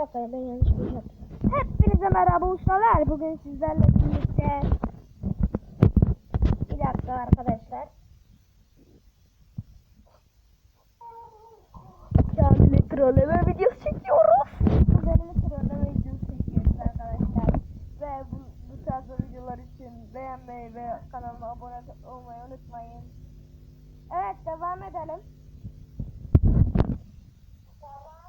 dakika ben yanlış bir şey yaptım. Hepinize merhaba ustalar. Bugün sizlerle birlikte bir dakika arkadaşlar. Kendimi trolleme video çekiyoruz. Üzerimi trolleme video çekiyoruz arkadaşlar. Ve bu, bu tarz videolar için beğenmeyi ve kanalıma abone olmayı unutmayın. Evet devam edelim. Devam.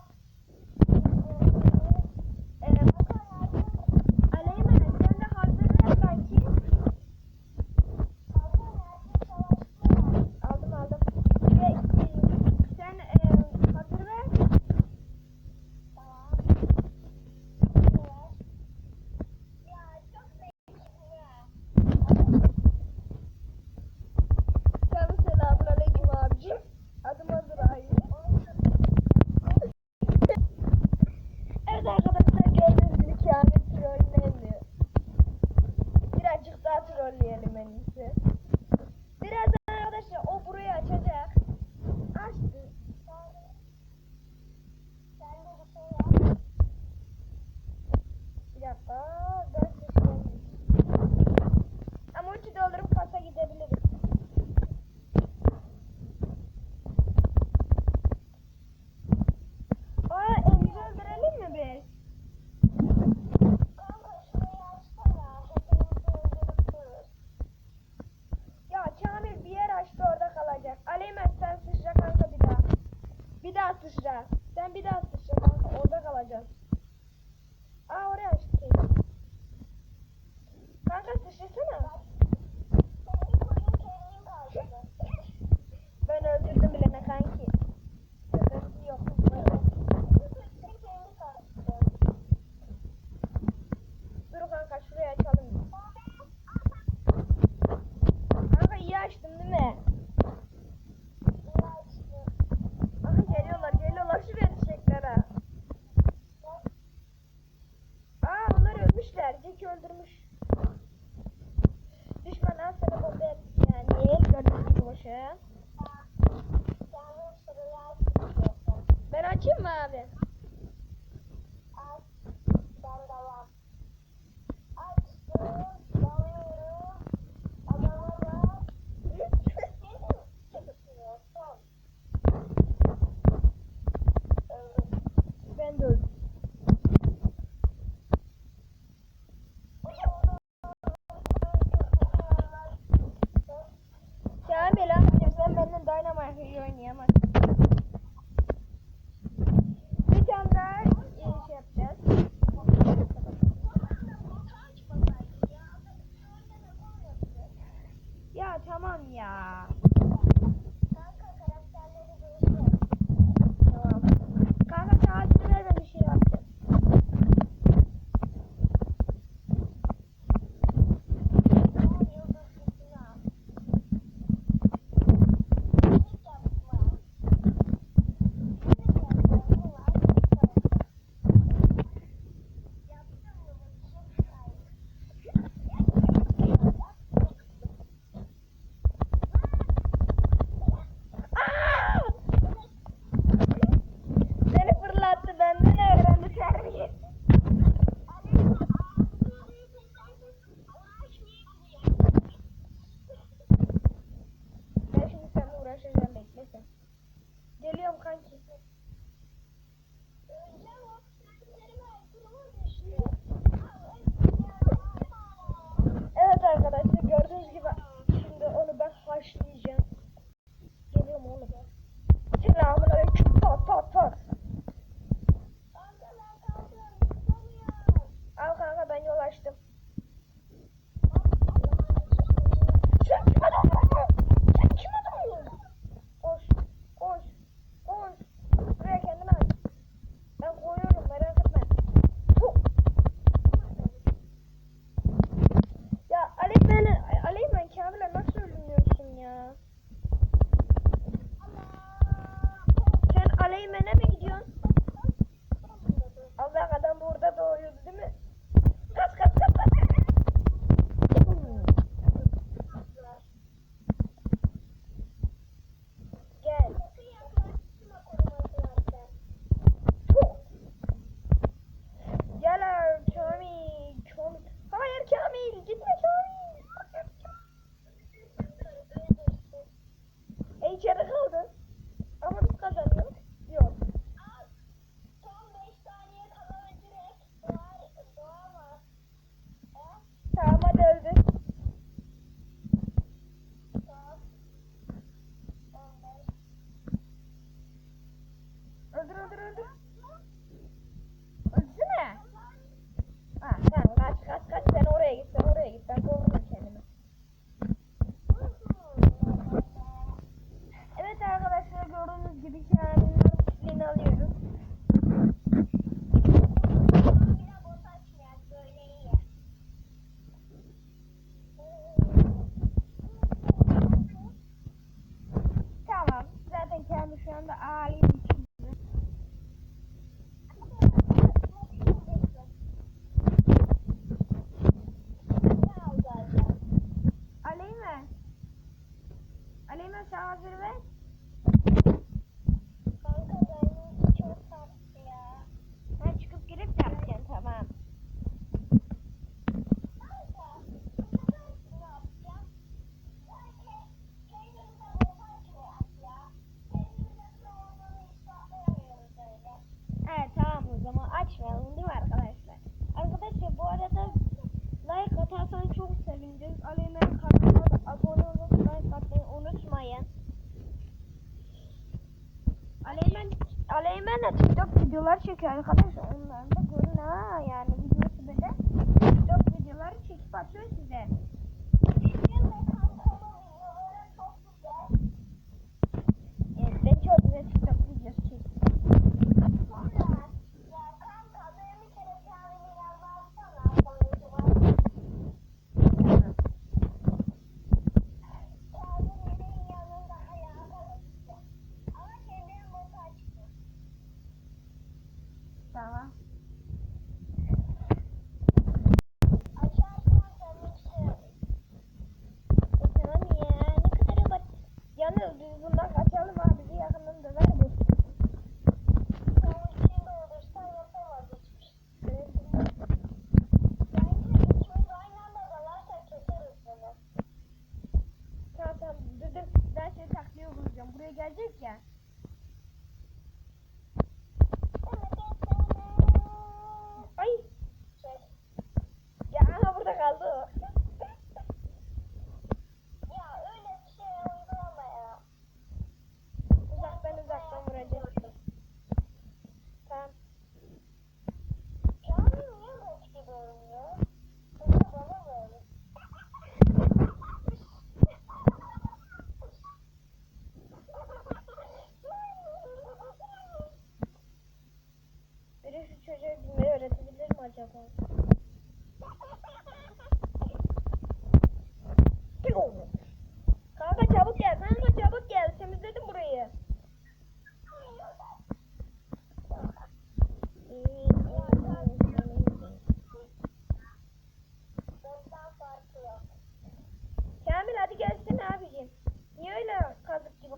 Aleymen sen sıçra kanka bir daha. Bir daha sıçra. Sen bir daha sıçra kanka orada kalacağız. Aa oraya açtım. Kanka sıçrasana. ben öldürdüm bile ne kanki. Şakası yok. Dur kanka şuraya aç. Cái duyên? Aleyna Şazir ve çünkü hani arkadaşlar.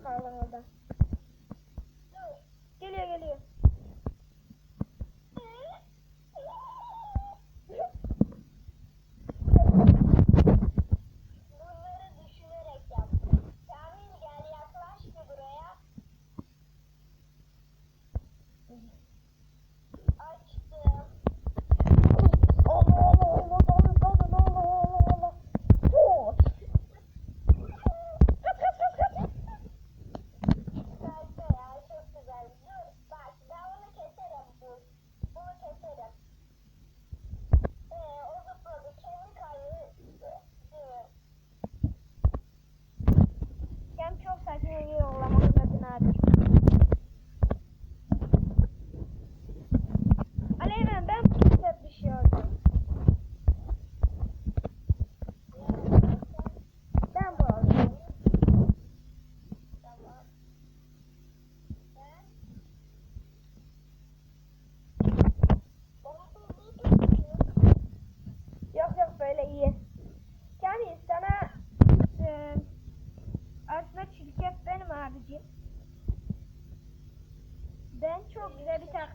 好了好的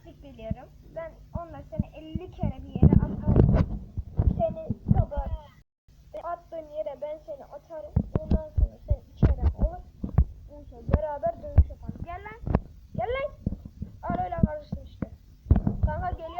taktik biliyorum. Ben onunla seni 50 kere bir yere atarım. Seni kabar. Attığın yere ben seni atarım. Ondan sonra sen içeri olur. Ondan sonra beraber dövüş yaparız. Gel lan. Gel lan. Arayla karıştı işte. Kanka geliyor.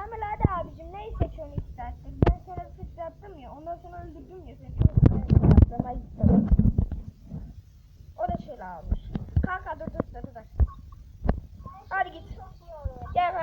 Kamil hadi abicim neyi seçiyorsun saattir? Ben sana sıçrattım ya. Ondan sonra öldürdüm ya seni. Çok sıçrattım. Ay istedim. O da şöyle almış. Kanka dur dur dur dur. Hadi git. Gel